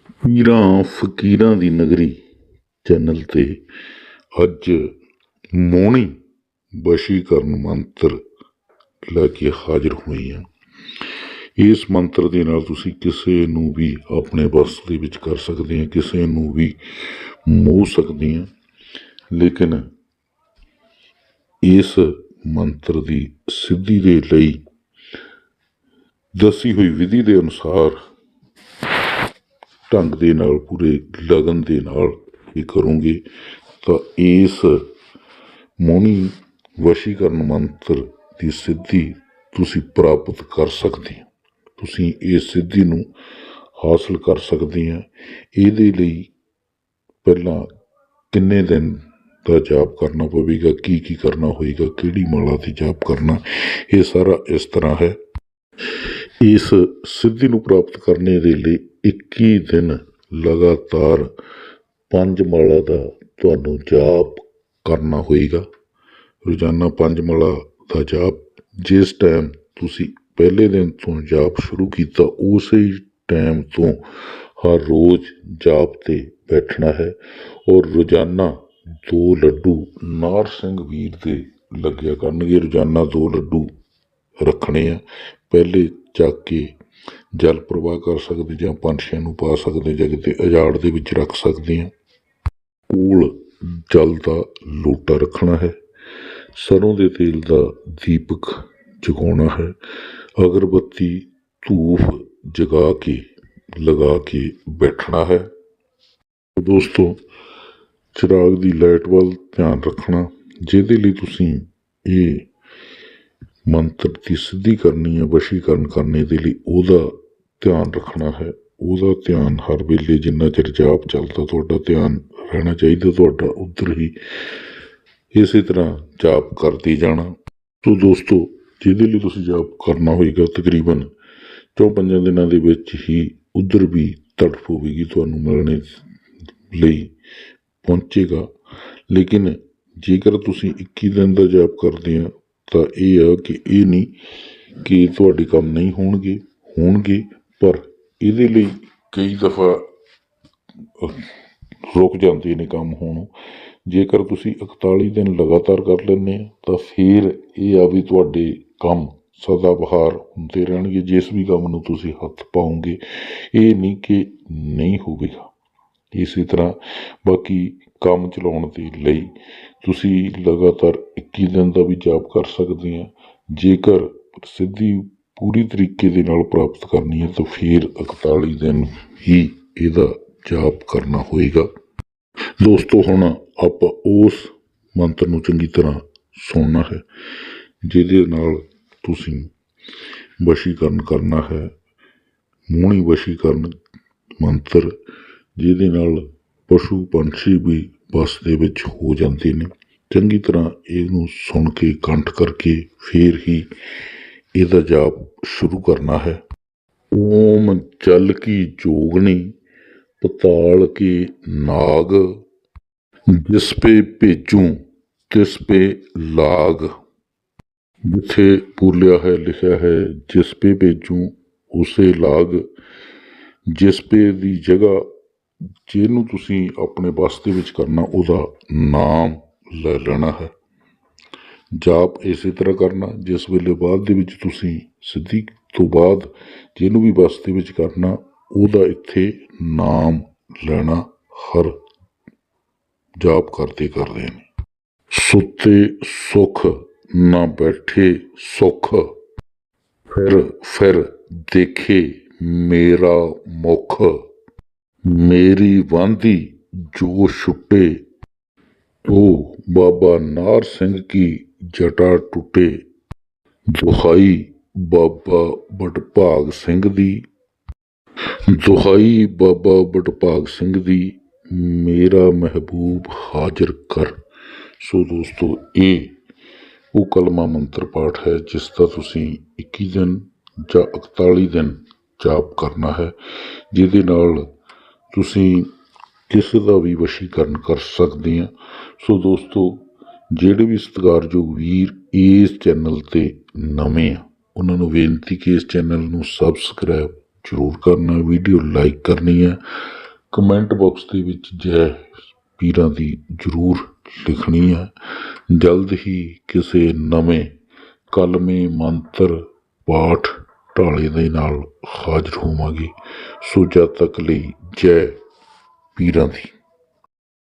ਪੀਰਾਂ, ਫਕੀਰਾਂ ਦੀ ਨਗਰੀ ਚੈਨਲ ਤੇ ਅੱਜ ਮੋਹਣੀ ਵਸ਼ੀਕਰਨ ਮੰਤਰ ਲੈ ਕੇ ਹਾਜ਼ਰ ਹੋਈ ਹਾਂ। ਇਸ ਮੰਤਰ ਦੇ ਨਾਲ ਤੁਸੀਂ ਕਿਸੇ ਨੂੰ ਵੀ ਆਪਣੇ ਵਸ ਦੇ ਵਿੱਚ ਕਰ ਸਕਦੇ ਹੋ, ਕਿਸੇ ਨੂੰ ਵੀ ਮੋਹ ਸਕਦੇ ਆ ਲੇਕਿਨ ਇਸ ਮੰਤਰ ਦੀ ਸਿੱਧੀ ਦੇ ਲਈ ਦੱਸੀ ਹੋਈ ਵਿਧੀ ਦੇ ਅਨੁਸਾਰ ਢੰਗ ਦੇ ਨਾਲ, ਪੂਰੇ ਲਗਨ ਦੇ ਨਾਲ ਇਹ ਕਰੋਗੇ, ਤਾਂ ਇਸ ਮੋਹਣੀ ਵਸ਼ੀਕਰਨ ਮੰਤਰ ਦੀ ਸਿੱਧੀ ਤੁਸੀਂ ਪ੍ਰਾਪਤ ਕਰ ਸਕਦੇ ਹੋ। ਤੁਸੀਂ ਇਸ ਸਿੱਧੀ ਨੂੰ ਹਾਸਲ ਕਰ ਸਕਦੇ ਆ ਇਹਦੇ ਲਈ ਪਹਿਲਾਂ ਕਿੰਨੇ ਦਿਨ ਦਾ ਜਾਪ ਕਰਨਾ ਪਵੇਗਾ ਕੀ ਕੀ ਕਰਨਾ ਹੋਏਗਾ, ਕਿਹੜੀ ਮਾਲਾ 'ਤੇ ਜਾਪ ਕਰਨਾ, ਇਹ ਸਾਰਾ ਇਸ ਤਰ੍ਹਾਂ ਹੈ। ਇਸ ਸਿੱਧੀ ਨੂੰ ਪ੍ਰਾਪਤ ਕਰਨੇ ਦੇ ਲਈ 21 ਦਿਨ ਲਗਾਤਾਰ ਪੰਜ ਮਾਲਾ ਦਾ ਤੁਹਾਨੂੰ ਜਾਪ ਕਰਨਾ ਹੋਏਗਾ। ਰੋਜ਼ਾਨਾ ਪੰਜ ਮਾਲਾ ਦਾ ਜਾਪ, ਜਿਸ ਟਾਈਮ ਤੁਸੀਂ ਪਹਿਲੇ ਦਿਨ ਤੋਂ ਜਾਪ ਸ਼ੁਰੂ ਕੀਤਾ, ਉਸੇ ਟਾਈਮ ਤੋਂ ਹਰ ਰੋਜ਼ ਜਾਪ ਤੇ ਬੈਠਣਾ ਹੈ। ਔਰ ਰੋਜ਼ਾਨਾ ਦੋ ਲੱਡੂ ਨਾਰ ਸਿੰਘ ਵੀਰ ਦੇ ਲੱਗਿਆ ਕਰਨਗੇ। ਰੋਜ਼ਾਨਾ ਦੋ ਲੱਡੂ ਰੱਖਣੇ ਆ। ਪਹਿਲੇ ਚੱਕ ਕੇ ਜਲ ਪ੍ਰਵਾਹ ਕਰ ਸਕਦੇ ਜਾਂ ਪੰਛੀਆਂ ਨੂੰ ਪਾ ਸਕਦੇ ਜਾਂ ਕਿਤੇ ਅਜਾੜ ਦੇ ਵਿੱਚ ਰੱਖ ਸਕਦੇ ਹਾਂ। ਕੋਲ ਜਲ ਦਾ ਲੋਟਾ ਰੱਖਣਾ ਹੈ। ਸਰੋਂ ਦੇ ਤੇਲ ਦਾ ਦੀਪਕ ਜਗਾਉਣਾ ਹੈ। ਅਗਰਬੱਤੀ ਧੂਫ ਜਗਾ ਕੇ, ਲਗਾ ਕੇ ਬੈਠਣਾ ਹੈ। ਦੋਸਤੋ, ਚਿਰਾਗ ਦੀ ਲਾਈਟ ਵੱਲ ਧਿਆਨ ਰੱਖਣਾ, ਜਿਹਦੇ ਲਈ ਤੁਸੀਂ ਇਹ ਮੰਤਰ ਦੀ ਸਿੱਧੀ ਕਰਨੀ ਹੈ ਵਸ਼ੀਕਰਨ ਕਰਨੇ ਦੇ ਲਈ ਉਹਦਾ ਧਿਆਨ ਰੱਖਣਾ ਹੈ। ਉਹਦਾ ਧਿਆਨ ਹਰ ਵੇਲੇ ਜਿੰਨਾ ਚਿਰ ਜਾਪ ਚੱਲਦਾ, ਤੁਹਾਡਾ ਧਿਆਨ ਰਹਿਣਾ ਚਾਹੀਦਾ, ਤੁਹਾਡਾ ਉਧਰ ਹੀ ਇਸੇ ਤਰ੍ਹਾਂ ਜਾਪ ਕਰਦੀ ਜਾਣਾ। ਸੋ ਦੋਸਤੋ, ਜਿਹਦੇ ਲਈ ਤੁਸੀਂ ਜਾਪ ਕਰਨਾ ਹੋਏਗਾ, ਤਕਰੀਬਨ ਚੌ ਪੰਜਾਂ ਦਿਨਾਂ ਦੇ ਵਿੱਚ ਹੀ ਉਧਰ ਵੀ ਤੜਫ ਹੋਵੇਗੀ, ਤੁਹਾਨੂੰ ਮਿਲਣੇ ਲਈ ਪਹੁੰਚੇਗਾ। ਲੇਕਿਨ ਜੇਕਰ ਤੁਸੀਂ 21 ਦਿਨ ਦਾ ਜਾਪ ਕਰਦੇ ਆ ਤਾਂ ਇਹ ਆ ਕਿ ਇਹ ਨਹੀਂ ਕਿ ਤੁਹਾਡੇ ਕੰਮ ਨਹੀਂ ਹੋਣਗੇ ਹੋਣਗੇ, ਪਰ ਇਹਦੇ ਲਈ ਕਈ ਦਫਾ ਰੁਕ ਜਾਂਦੇ ਨੇ ਕੰਮ ਹੋਣੋਂ। ਜੇਕਰ ਤੁਸੀਂ 41 ਦਿਨ ਲਗਾਤਾਰ ਕਰ ਲੈਂਦੇ ਆ, ਤਾਂ ਫਿਰ ਇਹ ਆ ਵੀ ਤੁਹਾਡੇ ਕੰਮ ਸਦਾ ਬਹਾਰ ਹੁੰਦੇ ਰਹਿਣਗੇ, ਜਿਸ ਵੀ ਕੰਮ ਨੂੰ ਤੁਸੀਂ ਹੱਥ ਪਾਓਗੇ ਇਹ ਨਹੀਂ ਕਿ ਨਹੀਂ ਹੋਵੇਗਾ। ਇਸੇ ਤਰ੍ਹਾਂ ਬਾਕੀ ਕੰਮ ਚਲਾਉਣ ਦੇ ਲਈ ਤੁਸੀਂ ਲਗਾਤਾਰ 21 ਦਿਨ ਦਾ ਵੀ ਜਾਪ ਕਰ ਸਕਦੇ ਆ। ਜੇਕਰ ਸਿੱਧੀ ਪੂਰੀ ਤਰੀਕੇ ਦੇ ਨਾਲ ਪ੍ਰਾਪਤ ਕਰਨੀ ਹੈ, ਤਾਂ ਫਿਰ 41 ਦਿਨ ਹੀ ਇਹਦਾ ਜਾਪ ਕਰਨਾ ਹੋਏਗਾ। ਦੋਸਤੋ, ਹੁਣ ਆਪਾਂ ਉਸ ਮੰਤਰ ਨੂੰ ਚੰਗੀ ਤਰ੍ਹਾਂ ਸੁਣਨਾ ਹੈ, ਜਿਹਦੇ ਨਾਲ ਤੁਸੀਂ ਵਸ਼ੀਕਰਨ ਕਰਨਾ ਹੈ। ਮੋਹਣੀ ਵਸ਼ੀਕਰਨ ਮੰਤਰ, ਜਿਹਦੇ ਨਾਲ ਪਸ਼ੂ ਪੰਛੀ ਵੀ ਬੱਸ ਦੇ ਵਿੱਚ ਹੋ ਜਾਂਦੇ ਨੇ। ਚੰਗੀ ਤਰ੍ਹਾਂ ਇਹਨੂੰ ਸੁਣ ਕੇ ਕੰਠ ਕਰਕੇ ਫਿਰ ਹੀ ਇਹਦਾ ਜਾਪ ਸ਼ੁਰੂ ਕਰਨਾ ਹੈ। ਓਮ ਜਲ ਕੀ ਜੋਗਣੀ, ਪਤਾਲ ਕੇ ਨਾਗ, ਜਿਸ ਪੇ ਭੇਜੂ, ਤਿਸ ਪੇ ਲਾਗ। ਜਿੱਥੇ ਬੋਲਿਆ ਹੈ, ਲਿਖਿਆ ਹੈ, ਜਿਸ ਪੇ ਭੇਜੂ, ਉਸੇ ਲਾਗ। ਜਿਸ ਪੇ ਦੀ ਜਗ੍ਹਾ ਜਿਹਨੂੰ ਤੁਸੀਂ ਆਪਣੇ ਬਸ ਦੇ ਵਿੱਚ ਕਰਨਾ, ਉਹਦਾ ਨਾਮ ਲੈ ਲੈਣਾ ਹੈ। ਜਾਪ ਇਸੇ ਤਰ੍ਹਾਂ ਕਰਨਾ, ਜਿਸ ਵੇਲੇ ਬਾਅਦ ਦੇ ਵਿੱਚ ਤੁਸੀਂ ਸਿੱਧੀ ਤੋਂ ਬਾਅਦ ਜਿਹਨੂੰ ਵੀ ਬਸ ਦੇ ਵਿੱਚ ਕਰਨਾ, ਉਹਦਾ ਇੱਥੇ ਨਾਮ ਲੈਣਾ ਹਰ ਜਾਪ ਕਰਦੇ ਕਰਦੇ ਨੇ। ਸੁੱਤੇ ਸੁਖ, ਨਾ ਬੈਠੇ ਸੁਖ। ਫਿਰ ਫਿਰ ਦੇਖੇ ਮੇਰਾ ਮੁਖ। ਮੇਰੀ ਵਾਂਦੀ ਜੋ ਛੁੱਟੇ ਤੋ ਬਾਬਾ ਨਾਰ ਸਿੰਘ ਕੀ ਜਟਾ ਟੁੱਟੇ। ਦੁਹਾਈ ਬਾਬਾ ਬਟਭਾਗ ਸਿੰਘ ਦੀ। ਦੁਹਾਈ ਬਾਬਾ ਬਟਭਾਗ ਸਿੰਘ ਦੀ ਮੇਰਾ ਮਹਿਬੂਬ ਹਾਜ਼ਰ ਕਰ। ਸੋ ਦੋਸਤੋ, ਇਹ ਉਹ ਕਲਮਾ ਮੰਤਰ ਪਾਠ ਹੈ ਜਿਸ ਦਾ ਤੁਸੀਂ 21 ਦਿਨ ਜਾਂ 41 ਦਿਨ ਜਾਪ ਕਰਨਾ ਹੈ, ਜਿਹਦੇ ਨਾਲ ਤੁਸੀਂ ਕਿਸੇ ਦਾ ਵੀ ਵਸ਼ੀਕਰਨ ਕਰ ਸਕਦੇ ਆ। ਸੋ ਦੋਸਤੋ, ਜਿਹੜੇ ਵੀ ਸਤਿਕਾਰਯੋਗ ਵੀਰ ਇਸ ਚੈਨਲ ਤੇ ਨਵੇਂ ਆ, ਉਹਨਾਂ ਨੂੰ ਬੇਨਤੀ ਕਿ ਇਸ ਚੈਨਲ ਨੂੰ ਸਬਸਕ੍ਰਾਈਬ ਜ਼ਰੂਰ ਕਰਨਾ, ਵੀਡੀਓ ਲਾਈਕ ਕਰਨੀ ਹੈ ਕਮੈਂਟ ਬਾਕਸ ਦੇ ਵਿੱਚ ਜੈ ਪੀਰਾਂ ਦੀ ਜ਼ਰੂਰ ਲਿਖਣੀ ਹੈ ਜਲਦ ਹੀ ਕਿਸੇ ਨਵੇਂ ਕਲਮੇ ਮੰਤਰ, ਪਾਠ ਢਾਲੇ ਦੇ ਨਾਲ ਹਾਜ਼ਰ ਹੋਵਾਂਗੇ। ਸੋ ਜਦ ਤੱਕ ਲਈ ਜੈ ਪੀਰਾਂ ਦੀ।